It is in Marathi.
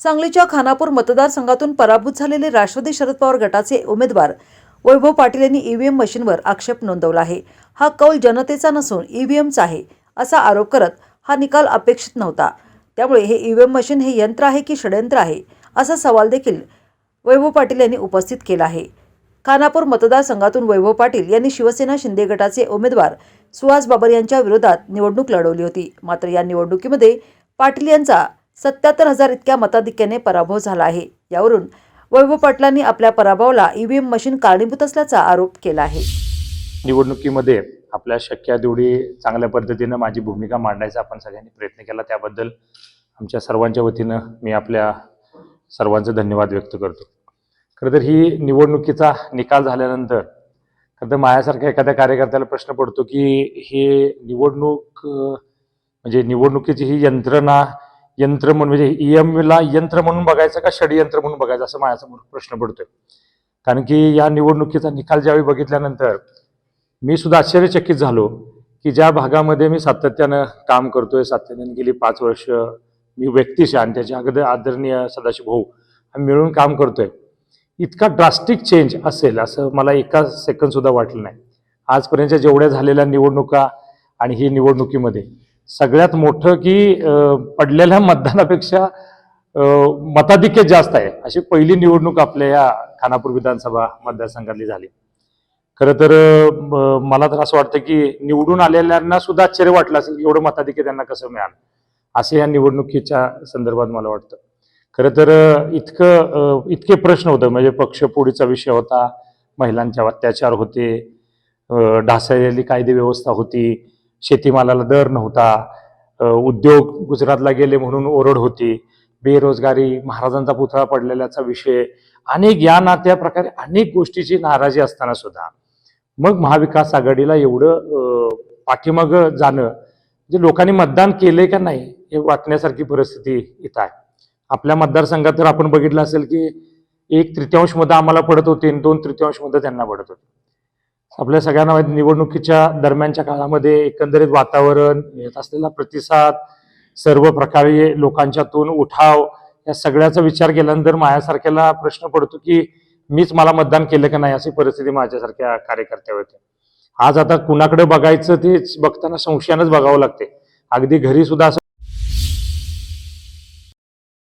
सांगलीच्या खानापूर मतदारसंघातून पराभूत झालेले राष्ट्रवादी शरद पवार गटाचे उमेदवार वैभव पाटील यांनी ईव्हीएम मशीनवर आक्षेप नोंदवला आहे. हा कौल जनतेचा नसून ईव्हीएमचा आहे असा आरोप करत हा निकाल अपेक्षित नव्हता. त्यामुळे हे ईव्हीएम मशीन हे यंत्र आहे की षडयंत्र आहे असा सवाल देखील वैभव पाटील यांनी उपस्थित केला आहे. खानापूर मतदारसंघातून वैभव पाटील यांनी शिवसेना शिंदे गटाचे उमेदवार सुहास बाबर यांच्या विरोधात निवडणूक लढवली होती. मात्र या निवडणुकीमध्ये पाटील यांचा सत्याहत्तर हजार इतक्या मताधिक्याने पराभव झाला आहे. यावरून वैभव पाटलांनी आपल्या पराभवाला ईव्हीएम मशीन कारणीभूत असल्याचा आरोप केला आहे. निवडणुकीमध्ये आपल्या शक्य तेवढी चांगल्या पद्धतीनं माझी भूमिका मांडायचा आपण सगळ्यांनी प्रयत्न केला. त्याबद्दल आमच्या सर्वांच्या वतीनं मी आपल्या सर्वांचं धन्यवाद व्यक्त करतो. खरं तर ही निवडणुकीचा निकाल झाल्यानंतर खरं तर माझ्यासारख्या एखाद्या कार्यकर्त्याला प्रश्न पडतो की हे निवडणूक म्हणजे निवडणुकीची ही यंत्रणा यंत्र म्हणून म्हणजे ई एमला यंत्र म्हणून बघायचं का षडयंत्र म्हणून बघायचं? असं माझ्यासमोर प्रश्न पडतोय. कारण की या निवडणुकीचा निकाल ज्यावेळी बघितल्यानंतर मी सुद्धा आश्चर्यचकित झालो की ज्या भागामध्ये मी सातत्यानं काम करतोय सातत्यानं गेली पाच वर्ष मी व्यक्तिश आणि त्याच्या अगदी आदरणीय सदाशिव भाऊ आम्ही मिळून काम करतोय. इतका ड्रास्टिक चेंज असेल असं मला एका सेकंदसुद्धा वाटलं नाही. आजपर्यंतच्या जेवढ्या झालेल्या निवडणुका आणि ही निवडणुकीमध्ये सगळ्यात मोठं की पडलेल्या मतदानापेक्षा मताधिक्य जास्त आहे. अशी पहिली निवडणूक आपल्या या खानापूर विधानसभा मतदारसंघातली झाली. खरं तर मला तर असं वाटतं की निवडून आलेल्यांना सुद्धा आश्चर्य वाटलं असेल की एवढं मताधिक्य त्यांना कसं मिळालं. असं या निवडणुकीच्या संदर्भात मला वाटतं. खरं तर इतकं इतके प्रश्न होते. म्हणजे पक्षपोडीचा विषय होता महिलांच्या अत्याचार होते ढासळलेली कायदे व्यवस्था होती शेतीमालाला दर नव्हता. उद्योग गुजरातला गेले म्हणून ओरड होती. बेरोजगारी महाराजांचा पुतळा पडलेल्याचा विषय. अनेक या नात्या प्रकारे अनेक गोष्टीची नाराजी असताना सुद्धा. मग महाविकास आघाडीला एवढं पाठीमाग पाठीमागं जाणं म्हणजे लोकांनी मतदान केलंय का नाही हे वाटण्यासारखी परिस्थिती इथं आहे. आपल्या मतदारसंघात तर आपण बघितलं असेल की एक तृतीयांश मतं आम्हाला पडत होते आणि दोन तृतीयांश मतं त्यांना पडत होते. आपल्या सगळ्यांना माहिती निवडणुकीच्या दरम्यानच्या काळामध्ये एकंदरीत वातावरण येत असलेला प्रतिसाद सर्व प्रकारे लोकांच्यातून उठाव या सगळ्याचा विचार केल्यानंतर माझ्यासारख्याला प्रश्न पडतो की मीच मला मतदान केलं का नाही अशी परिस्थिती माझ्यासारख्या कार्यकर्त्या होते आज आता कुणाकडे बघायचं तेच बघताना संशयानंच बघावं लागते. अगदी घरी सुद्धा असं